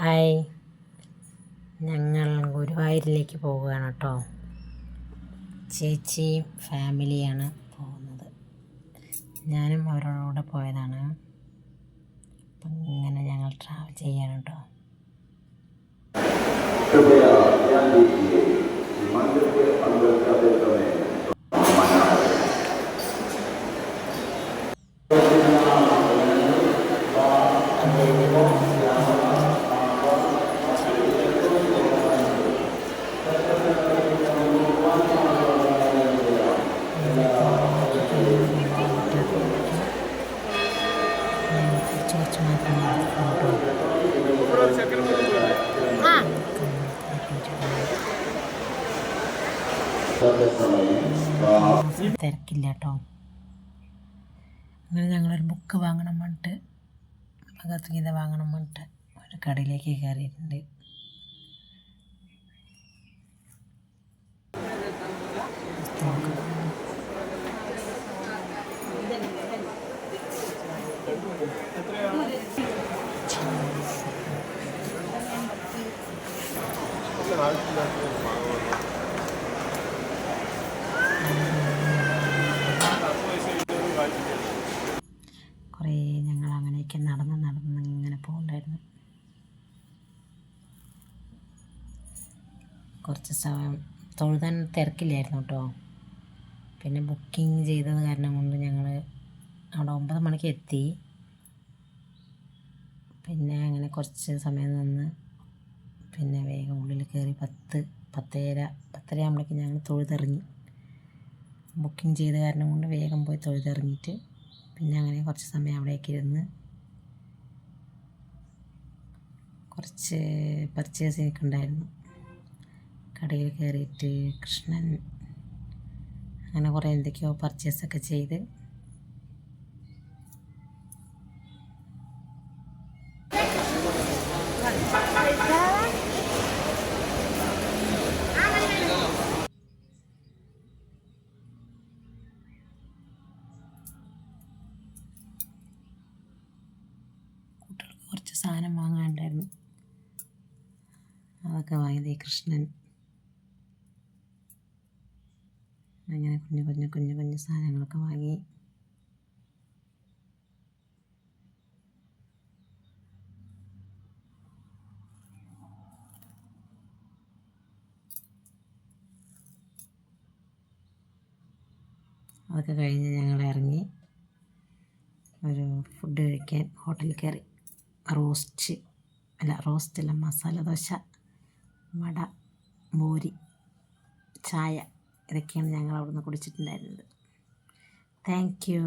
Hi. ഞങ്ങൾ ഗുരുവായൂരിലേക്ക് പോവുകയാണ് കേട്ടോ. ചേച്ചിയും ഫാമിലിയാണ് പോകുന്നത്. ഞാനും അവരോട് കൂടെ പോയതാണ്. അപ്പം ഇങ്ങനെ ഞങ്ങൾ ട്രാവൽ ചെയ്യാണ് കേട്ടോ. തിരക്കില്ല അങ്ങനെ ഞങ്ങളൊരു ബുക്ക് വാങ്ങണം പറഞ്ഞിട്ട് ഭഗവത്ഗീത വാങ്ങണം പറഞ്ഞിട്ട് ഒരു കടയിലേക്ക് കയറിയിട്ടുണ്ട്. കുറേ ഞങ്ങൾ അങ്ങനെയൊക്കെ നടന്ന് നടന്ന് ഇങ്ങനെ പോകുന്നുണ്ടായിരുന്നു കുറച്ച് സമയം തൊഴുതാൻ തിരക്കില്ലായിരുന്നു കേട്ടോ. പിന്നെ ബുക്കിംഗ് ചെയ്തത് കാരണം കൊണ്ട് ഞങ്ങൾ അവിടെ ഒമ്പത് മണിക്ക് എത്തി. പിന്നെ അങ്ങനെ കുറച്ച് സമയം നിന്ന് പിന്നെ വേഗം ഉള്ളിൽ കയറി പത്ത് പത്തര പത്തര ആകുമ്പോഴേക്കും ഞങ്ങൾ തൊഴുതിറങ്ങി. ബുക്കിംഗ് ചെയ്ത കാരണം കൊണ്ട് വേഗം പോയി തൊഴുതിറങ്ങിയിട്ട് പിന്നെ അങ്ങനെ കുറച്ച് സമയം അവിടേക്ക് ഇരുന്ന് കുറച്ച് പർച്ചേസ് ഉണ്ടായിരുന്നു. കടയിൽ കയറിയിട്ട് കൃഷ്ണൻ അങ്ങനെ കുറേ എന്തൊക്കെയോ പർച്ചേസൊക്കെ ചെയ്ത് കുട്ടികൾക്ക് കുറച്ച് സാധനം വാങ്ങാനുണ്ടായിരുന്നു അതൊക്കെ വാങ്ങിയത് കൃഷ്ണൻ. അങ്ങനെ കുഞ്ഞു കുഞ്ഞു കുഞ്ഞു കുഞ്ഞു സാധനങ്ങളൊക്കെ വാങ്ങി. അതൊക്കെ കഴിഞ്ഞ് ഞങ്ങൾ ഇറങ്ങി ഒരു ഫുഡ് കഴിക്കാൻ ഹോട്ടലിൽ കയറി. റോസ്റ്റ് അല്ല റോസ്റ്റ് അല്ല മസാല ദോശ വട മോരി ചായ ഇതൊക്കെയാണ് ഞങ്ങൾ അവിടുന്ന് കുടിച്ചിട്ടുണ്ടായിരുന്നത്. Thank you